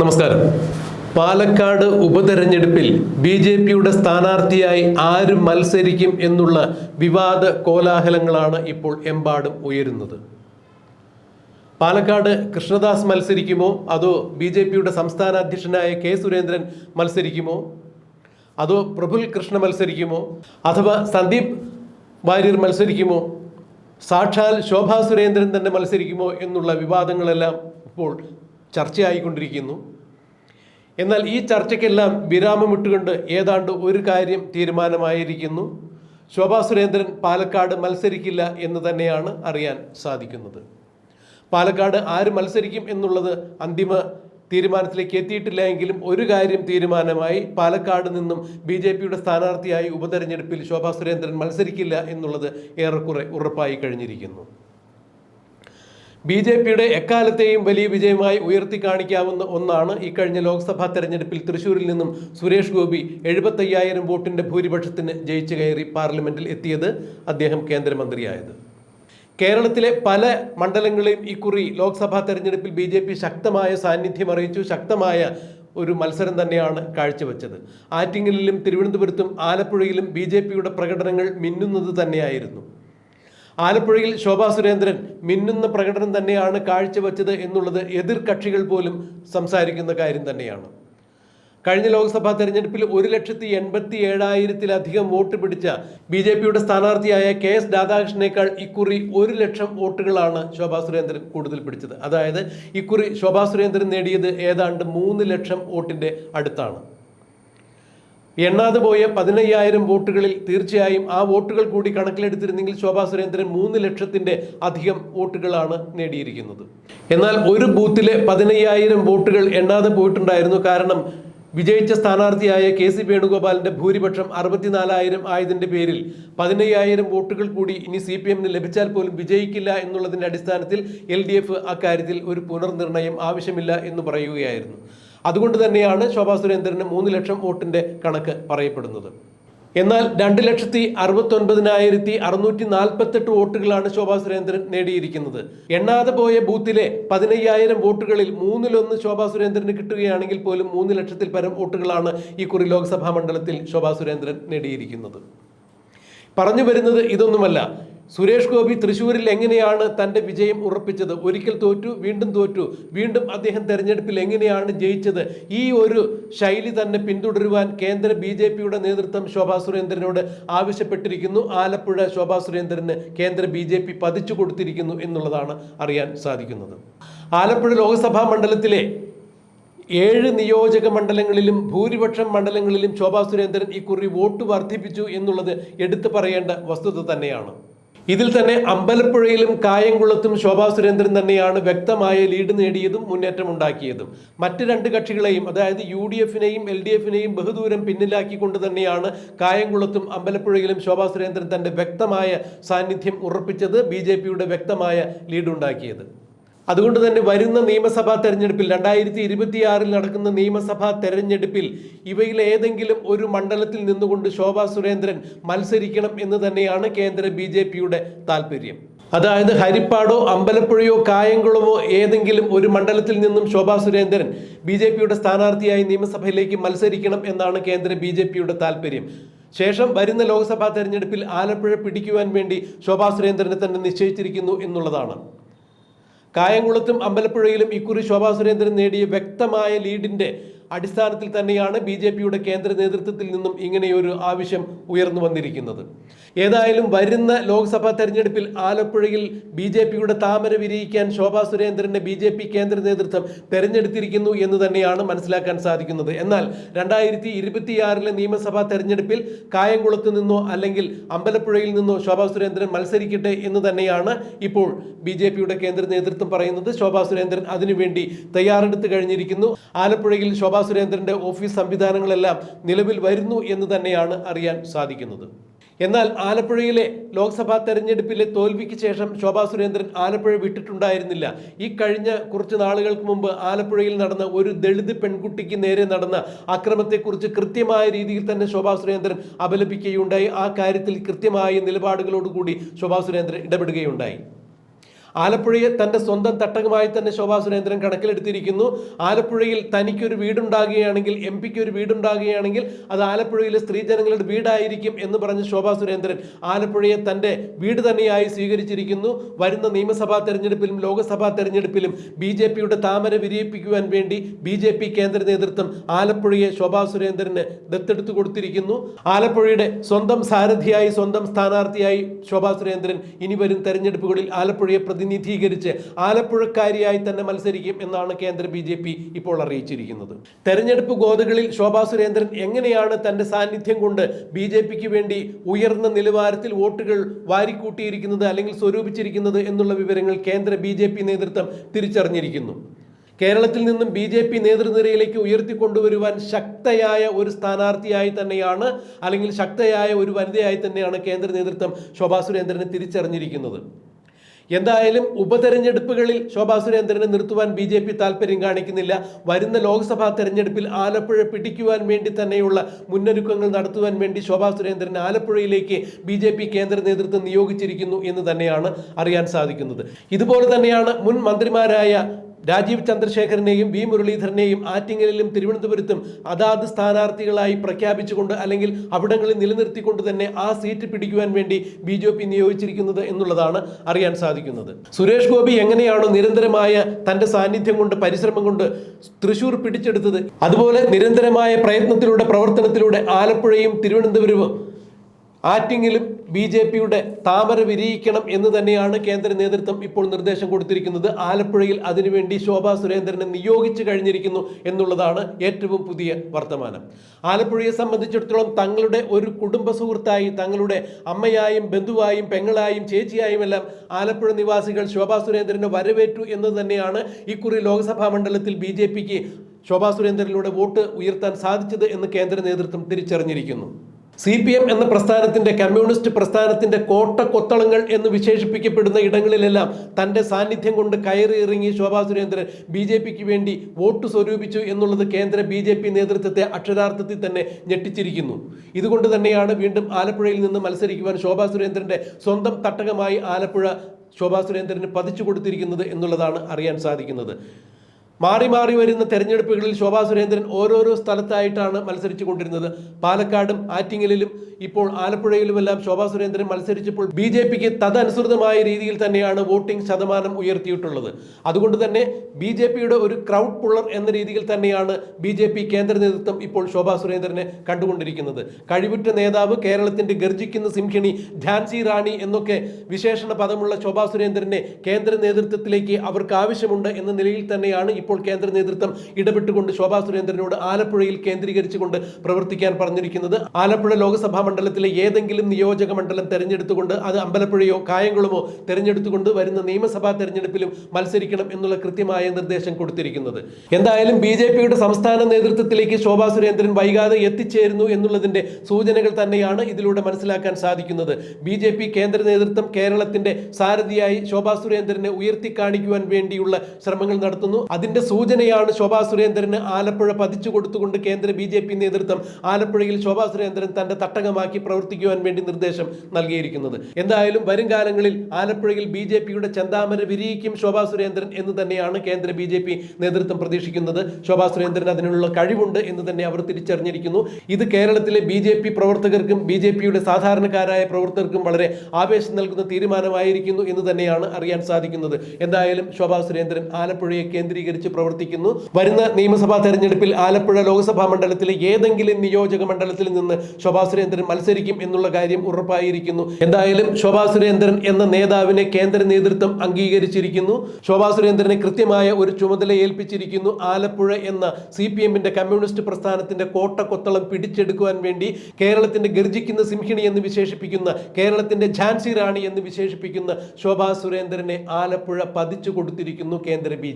നമസ്കാരം. പാലക്കാട് ഉപതെരഞ്ഞെടുപ്പിൽ B J പിയുടെ സ്ഥാനാർത്ഥിയായി ആര് മത്സരിക്കും എന്നുള്ള വിവാദ കോലാഹലങ്ങളാണ് ഇപ്പോൾ എമ്പാടും ഉയരുന്നത്. പാലക്കാട് കൃഷ്ണദാസ് മത്സരിക്കുമോ? അതോ ബി ജെ പിയുടെ സംസ്ഥാന അധ്യക്ഷനായ കെ സുരേന്ദ്രൻ മത്സരിക്കുമോ? അതോ പ്രഫുൽ കൃഷ്ണ മത്സരിക്കുമോ? അഥവാ സന്ദീപ് വാര്യർ മത്സരിക്കുമോ? സാക്ഷാൽ ശോഭാ സുരേന്ദ്രൻ തന്നെ മത്സരിക്കുമോ? എന്നുള്ള വിവാദങ്ങളെല്ലാം ഇപ്പോൾ ചർച്ചയായിക്കൊണ്ടിരിക്കുന്നു. എന്നാൽ ഈ ചർച്ചയ്ക്കെല്ലാം വിരാമമിട്ടുകൊണ്ട് ഏതാണ്ട് ഒരു കാര്യം തീരുമാനമായിരിക്കുന്നു. ശോഭാ സുരേന്ദ്രൻ പാലക്കാട് മത്സരിക്കില്ല എന്ന് തന്നെയാണ് അറിയാൻ സാധിക്കുന്നത്. പാലക്കാട് ആര് മത്സരിക്കും എന്നുള്ളത് അന്തിമ തീരുമാനത്തിലേക്ക് എത്തിയിട്ടില്ല എങ്കിലും ഒരു കാര്യം തീരുമാനമായി പാലക്കാട് നിന്നും ബി ജെ പിയുടെ സ്ഥാനാർത്ഥിയായി ഉപതെരഞ്ഞെടുപ്പിൽ ശോഭാ സുരേന്ദ്രൻ മത്സരിക്കില്ല എന്നുള്ളത് ഏറെക്കുറെ ഉറപ്പായി കഴിഞ്ഞിരിക്കുന്നു. ബി ജെ പിയുടെ എക്കാലത്തെയും വലിയ വിജയമായി ഉയർത്തി കാണിക്കാവുന്ന ഒന്നാണ് ഈ കഴിഞ്ഞ ലോക്സഭാ തെരഞ്ഞെടുപ്പിൽ തൃശൂരിൽ നിന്നും സുരേഷ് ഗോപി എഴുപത്തയ്യായിരം വോട്ടിന്റെ ഭൂരിപക്ഷത്തിന് ജയിച്ചു കയറി പാർലമെന്റിൽ എത്തിയത് അദ്ദേഹം കേന്ദ്രമന്ത്രിയായത്. കേരളത്തിലെ പല മണ്ഡലങ്ങളെയും ഇക്കുറി ലോക്സഭാ തെരഞ്ഞെടുപ്പിൽ ബി ജെ പി ശക്തമായ സാന്നിധ്യം അറിയിച്ചു ശക്തമായ ഒരു മത്സരം തന്നെയാണ് കാഴ്ചവെച്ചത്. ആറ്റിങ്ങലിലും തിരുവനന്തപുരത്തും ആലപ്പുഴയിലും ബി ജെ പിയുടെ പ്രകടനങ്ങൾ മിന്നുന്നത് തന്നെയായിരുന്നു. ആലപ്പുഴയിൽ ശോഭാ സുരേന്ദ്രൻ മിന്നുന്ന പ്രകടനം തന്നെയാണ് കാഴ്ചവെച്ചത് എന്നുള്ളത് എതിർ കക്ഷികൾ പോലും സംസാരിക്കുന്ന കാര്യം തന്നെയാണ്. കഴിഞ്ഞ ലോക്സഭാ തെരഞ്ഞെടുപ്പിൽ ഒരു ലക്ഷത്തി എൺപത്തി ഏഴായിരത്തിലധികം വോട്ട് പിടിച്ച ബി ജെ പിയുടെ സ്ഥാനാർത്ഥിയായ കെ എസ് രാധാകൃഷ്ണനേക്കാൾ ഇക്കുറി ഒരു ലക്ഷം വോട്ടുകളാണ് ശോഭാ സുരേന്ദ്രൻ കൂടുതൽ പിടിച്ചത്. അതായത് ഇക്കുറി ശോഭാ സുരേന്ദ്രൻ നേടിയത് ഏതാണ്ട് മൂന്ന് ലക്ഷം വോട്ടിന്റെ അടുത്താണ്. എണ്ണാതെ പോയ പതിനയ്യായിരം വോട്ടുകളിൽ തീർച്ചയായും ആ വോട്ടുകൾ കൂടി കണക്കിലെടുത്തിരുന്നെങ്കിൽ ശോഭാ സുരേന്ദ്രൻ മൂന്ന് ലക്ഷത്തിന്റെ അധികം വോട്ടുകളാണ് നേടിയിരിക്കുന്നത്. എന്നാൽ ഒരു ബൂത്തിലെ പതിനയ്യായിരം വോട്ടുകൾ എണ്ണാതെ പോയിട്ടുണ്ടായിരുന്നു. കാരണം വിജയിച്ച സ്ഥാനാർത്ഥിയായ കെ സി വേണുഗോപാലിന്റെ ഭൂരിപക്ഷം അറുപത്തിനാലായിരം ആയതിന്റെ പേരിൽ പതിനയ്യായിരം വോട്ടുകൾ കൂടി ഇനി സി പി എമ്മിന് ലഭിച്ചാൽ പോലും വിജയിക്കില്ല എന്നുള്ളതിന്റെ അടിസ്ഥാനത്തിൽ എൽ ഡി എഫ് അക്കാര്യത്തിൽ ഒരു പുനർനിർണയം ആവശ്യമില്ല എന്ന് പറയുകയായിരുന്നു. അതുകൊണ്ട് തന്നെയാണ് ശോഭാ സുരേന്ദ്രന് മൂന്ന് ലക്ഷം വോട്ടിന്റെ കണക്ക് പറയപ്പെടുന്നത്. എന്നാൽ രണ്ട് ലക്ഷത്തി അറുപത്തി ഒൻപതിനായിരത്തി അറുന്നൂറ്റി നാൽപ്പത്തെട്ട് വോട്ടുകളാണ് ശോഭാ സുരേന്ദ്രൻ നേടിയിരിക്കുന്നത്. എണ്ണാതെ പോയ ബൂത്തിലെ പതിനയ്യായിരം വോട്ടുകളിൽ മൂന്നിലൊന്ന് ശോഭാ സുരേന്ദ്രന് കിട്ടുകയാണെങ്കിൽ പോലും മൂന്ന് ലക്ഷത്തിൽ പരം വോട്ടുകളാണ് ഈ കുറി ലോക്സഭാ മണ്ഡലത്തിൽ ശോഭാ സുരേന്ദ്രൻ നേടിയിരിക്കുന്നത്. പറഞ്ഞു വരുന്നത് ഇതൊന്നുമല്ല. സുരേഷ് ഗോപി തൃശ്ശൂരിൽ എങ്ങനെയാണ് തന്റെ വിജയം ഉറപ്പിച്ചത്? ഒരിക്കൽ തോറ്റു വീണ്ടും തോറ്റു വീണ്ടും അദ്ദേഹം തെരഞ്ഞെടുപ്പിൽ എങ്ങനെയാണ് ജയിച്ചത്? ഈ ഒരു ശൈലി തന്നെ പിന്തുടരുവാൻ കേന്ദ്ര ബി ജെ പിയുടെ നേതൃത്വം ശോഭാ സുരേന്ദ്രനോട് ആവശ്യപ്പെട്ടിരിക്കുന്നു. ആലപ്പുഴ ശോഭാ സുരേന്ദ്രന് കേന്ദ്ര ബി ജെ പി പതിച്ചു കൊടുത്തിരിക്കുന്നു എന്നുള്ളതാണ് അറിയാൻ സാധിക്കുന്നത്. ആലപ്പുഴ ലോക്സഭാ മണ്ഡലത്തിലെ ഏഴ് നിയോജക മണ്ഡലങ്ങളിലും ഭൂരിപക്ഷം മണ്ഡലങ്ങളിലും ശോഭാ സുരേന്ദ്രൻ ഇക്കുറി വോട്ട് വർദ്ധിപ്പിച്ചു എന്നുള്ളത് എടുത്തു പറയേണ്ട വസ്തുത തന്നെയാണ്. ഇതിൽ തന്നെ അമ്പലപ്പുഴയിലും കായംകുളത്തും ശോഭാ സുരേന്ദ്രൻ തന്നെയാണ് വ്യക്തമായ ലീഡ് നേടിയതും മുന്നേറ്റമുണ്ടാക്കിയതും. മറ്റ് രണ്ട് കക്ഷികളെയും അതായത് യു ഡി എഫിനെയും എൽ ഡി എഫിനെയും ബഹുദൂരം പിന്നിലാക്കിക്കൊണ്ട് തന്നെയാണ് കായംകുളത്തും അമ്പലപ്പുഴയിലും ശോഭാ സുരേന്ദ്രൻ തന്റെ വ്യക്തമായ സാന്നിധ്യം ഉറപ്പിച്ചത് ബി വ്യക്തമായ ലീഡ് ഉണ്ടാക്കിയത്. അതുകൊണ്ട് തന്നെ വരുന്ന നിയമസഭാ തെരഞ്ഞെടുപ്പിൽ രണ്ടായിരത്തി ഇരുപത്തിയാറിൽ നടക്കുന്ന നിയമസഭാ തെരഞ്ഞെടുപ്പിൽ ഇവയിൽ ഏതെങ്കിലും ഒരു മണ്ഡലത്തിൽ നിന്നുകൊണ്ട് ശോഭാ സുരേന്ദ്രൻ മത്സരിക്കണം എന്ന് തന്നെയാണ് കേന്ദ്ര ബി ജെ പിയുടെ താല്പര്യം അതായത് ഹരിപ്പാടോ അമ്പലപ്പുഴയോ കായംകുളമോ ഏതെങ്കിലും ഒരു മണ്ഡലത്തിൽ നിന്നും ശോഭാ സുരേന്ദ്രൻ ബി ജെ പിയുടെ സ്ഥാനാർത്ഥിയായി നിയമസഭയിലേക്ക് മത്സരിക്കണം എന്നാണ് കേന്ദ്ര ബി ജെ പിയുടെ താല്പര്യം ശേഷം വരുന്ന ലോക്സഭാ തെരഞ്ഞെടുപ്പിൽ ആലപ്പുഴ പിടിക്കുവാൻ വേണ്ടി ശോഭാ സുരേന്ദ്രനെ തന്നെ നിശ്ചയിച്ചിരിക്കുന്നു എന്നുള്ളതാണ്. കായംകുളത്തും അമ്പലപ്പുഴയിലും ഇക്കുറി ശോഭാ സുരേന്ദ്രൻ നേടിയ വ്യക്തമായ ലീഡിന്റെ അടിസ്ഥാനത്തിൽ തന്നെയാണ് ബി ജെ പിയുടെ കേന്ദ്ര നേതൃത്വത്തിൽ നിന്നും ഇങ്ങനെയൊരു ആവശ്യം ഉയർന്നു വന്നിരിക്കുന്നത്. ഏതായാലും വരുന്ന ലോക്സഭാ തെരഞ്ഞെടുപ്പിൽ ആലപ്പുഴയിൽ ബി ജെ പിയുടെ താമര വിരിയിക്കാൻ ശോഭാ സുരേന്ദ്രനെ ബി ജെ പി കേന്ദ്ര നേതൃത്വം തെരഞ്ഞെടുത്തിരിക്കുന്നു എന്ന് തന്നെയാണ് മനസ്സിലാക്കാൻ സാധിക്കുന്നത്. എന്നാൽ രണ്ടായിരത്തി ഇരുപത്തിയാറിലെ നിയമസഭാ തെരഞ്ഞെടുപ്പിൽ കായംകുളത്ത് നിന്നോ അല്ലെങ്കിൽ അമ്പലപ്പുഴയിൽ നിന്നോ ശോഭാ സുരേന്ദ്രൻ മത്സരിക്കട്ടെ എന്ന് തന്നെയാണ് ഇപ്പോൾ ബി ജെ പിയുടെ കേന്ദ്ര നേതൃത്വം പറയുന്നത്. ശോഭാ സുരേന്ദ്രൻ അതിനുവേണ്ടി തയ്യാറെടുത്ത് കഴിഞ്ഞിരിക്കുന്നു. ആലപ്പുഴയിൽ ശോഭാ സുരേന്ദ്രന്റെ ഓഫീസ് സംവിധാനങ്ങളെല്ലാം നിലവിൽ വരുന്നു എന്ന് തന്നെയാണ് അറിയാൻ സാധിക്കുന്നത്. എന്നാൽ ആലപ്പുഴയിലെ ലോക്സഭാ തെരഞ്ഞെടുപ്പിലെ തോൽവിക്ക് ശേഷം ശോഭാ സുരേന്ദ്രൻ ആലപ്പുഴ വിട്ടിട്ടുണ്ടായിരുന്നില്ല. ഈ കഴിഞ്ഞ കുറച്ച് നാളുകൾക്ക് മുമ്പ് ആലപ്പുഴയിൽ നടന്ന ഒരു ദളിത് പെൺകുട്ടിക്ക് നേരെ നടന്ന അക്രമത്തെക്കുറിച്ച് കൃത്യമായ രീതിയിൽ തന്നെ ശോഭാ സുരേന്ദ്രൻ അപലപിക്കുകയുണ്ടായി. ആ കാര്യത്തിൽ കൃത്യമായ നിലപാടുകളോടുകൂടി ശോഭാ സുരേന്ദ്രൻ ഇടപെടുകയുണ്ടായി. ആലപ്പുഴയെ തന്റെ സ്വന്തം തട്ടകമായി തന്നെ ശോഭാ സുരേന്ദ്രൻ കണക്കിലെടുത്തിരിക്കുന്നു. ആലപ്പുഴയിൽ തനിക്കൊരു വീടുണ്ടാകുകയാണെങ്കിൽ എം പിക്ക് ഒരു വീടുണ്ടാകുകയാണെങ്കിൽ അത് ആലപ്പുഴയിലെ സ്ത്രീജനങ്ങളുടെ വീടായിരിക്കും എന്ന് പറഞ്ഞ് ശോഭാ സുരേന്ദ്രൻ ആലപ്പുഴയെ തന്റെ വീട് തന്നെയായി സ്വീകരിച്ചിരിക്കുന്നു. വരുന്ന നിയമസഭാ തെരഞ്ഞെടുപ്പിലും ലോക്സഭാ തെരഞ്ഞെടുപ്പിലും ബി ജെ പിയുടെ താമര വിരിയിപ്പിക്കുവാൻ വേണ്ടി ബി ജെ പി കേന്ദ്ര നേതൃത്വം ആലപ്പുഴയെ ശോഭാ സുരേന്ദ്രന് ദത്തെടുത്തു കൊടുത്തിരിക്കുന്നു. ആലപ്പുഴയുടെ സ്വന്തം സാരഥിയായി സ്വന്തം സ്ഥാനാർത്ഥിയായി ശോഭാ സുരേന്ദ്രൻ ഇനി വരും തെരഞ്ഞെടുപ്പുകളിൽ ആലപ്പുഴയെ പ്രതിനിധീകരിച്ച് ആലപ്പുഴക്കാരിയായി തന്നെ മത്സരിക്കും എന്നാണ് കേന്ദ്ര ബി ജെ പി ഇപ്പോൾ അറിയിച്ചിരിക്കുന്നത്. തെരഞ്ഞെടുപ്പ് ഗോതകളിൽ ശോഭാ സുരേന്ദ്രൻ എങ്ങനെയാണ് തന്റെ സാന്നിധ്യം കൊണ്ട് ബി ജെ പിക്ക് വേണ്ടി ഉയർന്ന നിലവാരത്തിൽ വോട്ടുകൾ വാരിക്കൂട്ടിയിരിക്കുന്നത് അല്ലെങ്കിൽ സ്വരൂപിച്ചിരിക്കുന്നത് എന്നുള്ള വിവരങ്ങൾ കേന്ദ്ര ബി നേതൃത്വം തിരിച്ചറിഞ്ഞിരിക്കുന്നു. കേരളത്തിൽ നിന്നും ബി ജെ പി നേതൃനിരയിലേക്ക് ഉയർത്തിക്കൊണ്ടുവരുവാൻ ശക്തയായ ഒരു സ്ഥാനാർത്ഥിയായി തന്നെയാണ് അല്ലെങ്കിൽ ശക്തയായ ഒരു വനിതയായി തന്നെയാണ് കേന്ദ്ര നേതൃത്വം ശോഭാ സുരേന്ദ്രനെ തിരിച്ചറിഞ്ഞിരിക്കുന്നത്. എന്തായാലും ഉപതെരഞ്ഞെടുപ്പുകളിൽ ശോഭാ സുരേന്ദ്രനെ നിർത്തുവാൻ ബി ജെ പി താല്പര്യം കാണിക്കുന്നില്ല. വരുന്ന ലോക്സഭാ തെരഞ്ഞെടുപ്പിൽ ആലപ്പുഴ പിടിക്കുവാൻ വേണ്ടി തന്നെയുള്ള മുന്നൊരുക്കങ്ങൾ നടത്തുവാൻ വേണ്ടി ശോഭാ സുരേന്ദ്രൻ ആലപ്പുഴയിലേക്ക് ബി ജെ പി കേന്ദ്ര നേതൃത്വം നിയോഗിച്ചിരിക്കുന്നു എന്ന് തന്നെയാണ് അറിയാൻ സാധിക്കുന്നത്. ഇതുപോലെ തന്നെയാണ് മുൻ മന്ത്രിമാരായ രാജീവ് ചന്ദ്രശേഖരനെയും വി മുരളീധരനെയും ആറ്റിങ്ങലിലും തിരുവനന്തപുരത്തും അതാത് സ്ഥാനാർത്ഥികളായി പ്രഖ്യാപിച്ചുകൊണ്ട് അല്ലെങ്കിൽ അവിടങ്ങളിൽ നിലനിർത്തിക്കൊണ്ട് തന്നെ ആ സീറ്റ് പിടിക്കുവാൻ വേണ്ടി ബി ജെ പി നിയോഗിച്ചിരിക്കുന്നത് എന്നുള്ളതാണ് അറിയാൻ സാധിക്കുന്നത്. സുരേഷ് ഗോപി എങ്ങനെയാണോ നിരന്തരമായ തന്റെ സാന്നിധ്യം കൊണ്ട് പരിശ്രമം കൊണ്ട് തൃശൂർ പിടിച്ചെടുത്തത്? അതുപോലെ നിരന്തരമായ പ്രയത്നത്തിലൂടെ പ്രവർത്തനത്തിലൂടെ ആലപ്പുഴയും തിരുവനന്തപുരവും ആറ്റിങ്ങിലും ബി ജെ പിയുടെ താമര വിരിയിക്കണം എന്ന് തന്നെയാണ് കേന്ദ്ര നേതൃത്വം ഇപ്പോൾ നിർദ്ദേശം കൊടുത്തിരിക്കുന്നത്. ആലപ്പുഴയിൽ അതിനുവേണ്ടി ശോഭാ സുരേന്ദ്രനെ നിയോഗിച്ചു കഴിഞ്ഞിരിക്കുന്നു എന്നുള്ളതാണ് ഏറ്റവും പുതിയ വർത്തമാനം. ആലപ്പുഴയെ സംബന്ധിച്ചിടത്തോളം തങ്ങളുടെ ഒരു കുടുംബ സുഹൃത്തായി തങ്ങളുടെ അമ്മയായും ബന്ധുവായും പെങ്ങളായും ചേച്ചിയായും എല്ലാം ആലപ്പുഴ നിവാസികൾ ശോഭാ സുരേന്ദ്രനെ വരവേറ്റു എന്ന് തന്നെയാണ് ഇക്കുറി ലോക്സഭാ മണ്ഡലത്തിൽ ബി ജെ പിക്ക് ശോഭാ സുരേന്ദ്രനിലൂടെ വോട്ട് ഉയർത്താൻ സാധിച്ചത് എന്ന് കേന്ദ്ര നേതൃത്വം തിരിച്ചറിഞ്ഞിരിക്കുന്നു. സി പി എം എന്ന പ്രസ്ഥാനത്തിന്റെ കമ്മ്യൂണിസ്റ്റ് പ്രസ്ഥാനത്തിന്റെ കോട്ട കൊത്തളങ്ങൾ എന്ന് വിശേഷിപ്പിക്കപ്പെടുന്ന ഇടങ്ങളിലെല്ലാം തന്റെ സാന്നിധ്യം കൊണ്ട് കയറി ഇറങ്ങി ശോഭാ സുരേന്ദ്രൻ ബി ജെ പിക്ക് വേണ്ടി വോട്ട് സ്വരൂപിച്ചു എന്നുള്ളത് കേന്ദ്ര ബി ജെ പി നേതൃത്വത്തെ അക്ഷരാർത്ഥത്തിൽ തന്നെ ഞെട്ടിച്ചിരിക്കുന്നു. ഇതുകൊണ്ട് തന്നെയാണ് വീണ്ടും ആലപ്പുഴയിൽ നിന്ന് മത്സരിക്കുവാൻ ശോഭാ സുരേന്ദ്രന്റെ സ്വന്തം തട്ടകമായി ആലപ്പുഴ ശോഭാ സുരേന്ദ്രന് പതിച്ചു കൊടുത്തിരിക്കുന്നത് എന്നുള്ളതാണ് അറിയാൻ സാധിക്കുന്നത്. മാറി മാറി വരുന്ന തെരഞ്ഞെടുപ്പുകളിൽ ശോഭാ സുരേന്ദ്രൻ ഓരോരോ സ്ഥലത്തായിട്ടാണ് മത്സരിച്ചു കൊണ്ടിരുന്നത് പാലക്കാടും ആറ്റിങ്ങലിലും ഇപ്പോൾ ആലപ്പുഴയിലുമെല്ലാം ശോഭാ സുരേന്ദ്രൻ മത്സരിച്ചപ്പോൾ ബി ജെ പിക്ക് തദനുസൃതമായ രീതിയിൽ തന്നെയാണ് വോട്ടിംഗ് ശതമാനം ഉയർത്തിയിട്ടുള്ളത്. അതുകൊണ്ട് തന്നെ ബി ജെ പിയുടെ ഒരു ക്രൗഡ് പുള്ളർ എന്ന രീതിയിൽ തന്നെയാണ് ബി ജെ പി കേന്ദ്ര നേതൃത്വം ഇപ്പോൾ ശോഭാ സുരേന്ദ്രനെ കണ്ടുകൊണ്ടിരിക്കുന്നത്. കഴിവുറ്റ നേതാവ് കേരളത്തിന്റെ ഗർജിക്കുന്ന സിംഹിണി ഝാൻസി റാണി എന്നൊക്കെ വിശേഷണ പദമുള്ള ശോഭാ സുരേന്ദ്രനെ കേന്ദ്ര നേതൃത്വത്തിലേക്ക് അവർക്ക് ആവശ്യമുണ്ട് എന്ന നിലയിൽ തന്നെയാണ് ഇപ്പോൾ കേന്ദ്ര നേതൃത്വം ഇടപെട്ടുകൊണ്ട് ശോഭാ സുരേന്ദ്രനോട് ആലപ്പുഴയിൽ കേന്ദ്രീകരിച്ചുകൊണ്ട് പ്രവർത്തിക്കാൻ പറഞ്ഞിരിക്കുന്നത്. ആലപ്പുഴ ലോക്സഭാ മണ്ഡലത്തിലെ ഏതെങ്കിലും നിയോജക മണ്ഡലം തെരഞ്ഞെടുത്തുകൊണ്ട് അത് അമ്പലപ്പുഴയോ കായംകുളമോ തെരഞ്ഞെടുത്തുകൊണ്ട് വരുന്ന നിയമസഭാ തെരഞ്ഞെടുപ്പിലും മത്സരിക്കണം എന്നുള്ള കൃത്യമായ നിർദ്ദേശം കൊടുത്തിരിക്കുന്നത്. എന്തായാലും ബി ജെ പിയുടെ സംസ്ഥാന നേതൃത്വത്തിലേക്ക് ശോഭാ സുരേന്ദ്രൻ വൈകാതെ എത്തിച്ചേരുന്നു എന്നുള്ളതിന്റെ സൂചനകൾ തന്നെയാണ് ഇതിലൂടെ മനസ്സിലാക്കാൻ സാധിക്കുന്നത്. ബി ജെ പി കേന്ദ്ര നേതൃത്വം കേരളത്തിന്റെ സാരഥിയായി ശോഭാ സുരേന്ദ്രനെ ഉയർത്തി കാണിക്കുവാൻ വേണ്ടിയുള്ള ശ്രമങ്ങൾ നടത്തുന്നു. അതിന്റെ സൂചനയാണ് ശോഭാ സുരേന്ദ്രന് ആലപ്പുഴ പതിച്ചു കൊടുത്തുകൊണ്ട് കേന്ദ്ര ബി ജെ പി നേതൃത്വം ആലപ്പുഴയിൽ ശോഭാ സുരേന്ദ്രൻ തന്റെ തട്ടകമാക്കി പ്രവർത്തിക്കുവാൻ വേണ്ടി നിർദ്ദേശം നൽകിയിരിക്കുന്നത്. എന്തായാലും വരും കാലങ്ങളിൽ ആലപ്പുഴയിൽ ബി ജെ പിയുടെ ചന്താമര വിരിയിക്കും ശോഭാ സുരേന്ദ്രൻ എന്ന് തന്നെയാണ് കേന്ദ്ര ബി ജെ പി നേതൃത്വം പ്രതീക്ഷിക്കുന്നത്. ശോഭാ സുരേന്ദ്രൻ അതിനുള്ള കഴിവുണ്ട് എന്ന് തന്നെ അവർ തിരിച്ചറിഞ്ഞിരിക്കുന്നു. ഇത് കേരളത്തിലെ ബി ജെ പി പ്രവർത്തകർക്കും ബി ജെ പിയുടെ സാധാരണക്കാരായ പ്രവർത്തകർക്കും വളരെ ആവേശം നൽകുന്ന തീരുമാനമായിരിക്കുന്നു എന്ന് തന്നെയാണ് അറിയാൻ സാധിക്കുന്നത്. എന്തായാലും ശോഭാ സുരേന്ദ്രൻ ആലപ്പുഴയെ കേന്ദ്രീകരിച്ച് പ്രവർത്തിക്കുന്നു. വരുന്ന നിയമസഭാ തെരഞ്ഞെടുപ്പിൽ ആലപ്പുഴ ലോക്സഭാ മണ്ഡലത്തിലെ ഏതെങ്കിലും നിയോജക മണ്ഡലത്തിൽ നിന്ന് ശോഭാ സുരേന്ദ്രൻ മത്സരിക്കും എന്നുള്ള കാര്യം ഉറപ്പായിരിക്കുന്നു. എന്തായാലും ശോഭാ സുരേന്ദ്രൻ എന്ന നേതാവിനെ കേന്ദ്ര നേതൃത്വം അംഗീകരിച്ചിരിക്കുന്നു. ശോഭാ സുരേന്ദ്രനെ കൃത്യമായ ഒരു ചുമതല ഏൽപ്പിച്ചിരിക്കുന്നു ആലപ്പുഴ എന്ന സി പി എമ്മിന്റെ കമ്മ്യൂണിസ്റ്റ് പ്രസ്ഥാനത്തിന്റെ കോട്ടക്കൊത്തളം പിടിച്ചെടുക്കുവാൻ വേണ്ടി കേരളത്തിന്റെ ഗർജിക്കുന്ന സിംഹിണി എന്ന് വിശേഷിപ്പിക്കുന്ന കേരളത്തിന്റെ ഝാൻസി റാണി എന്ന് വിശേഷിപ്പിക്കുന്ന ശോഭാ സുരേന്ദ്രനെ ആലപ്പുഴ പതിച്ചു കൊടുത്തിരിക്കുന്നു കേന്ദ്ര ബി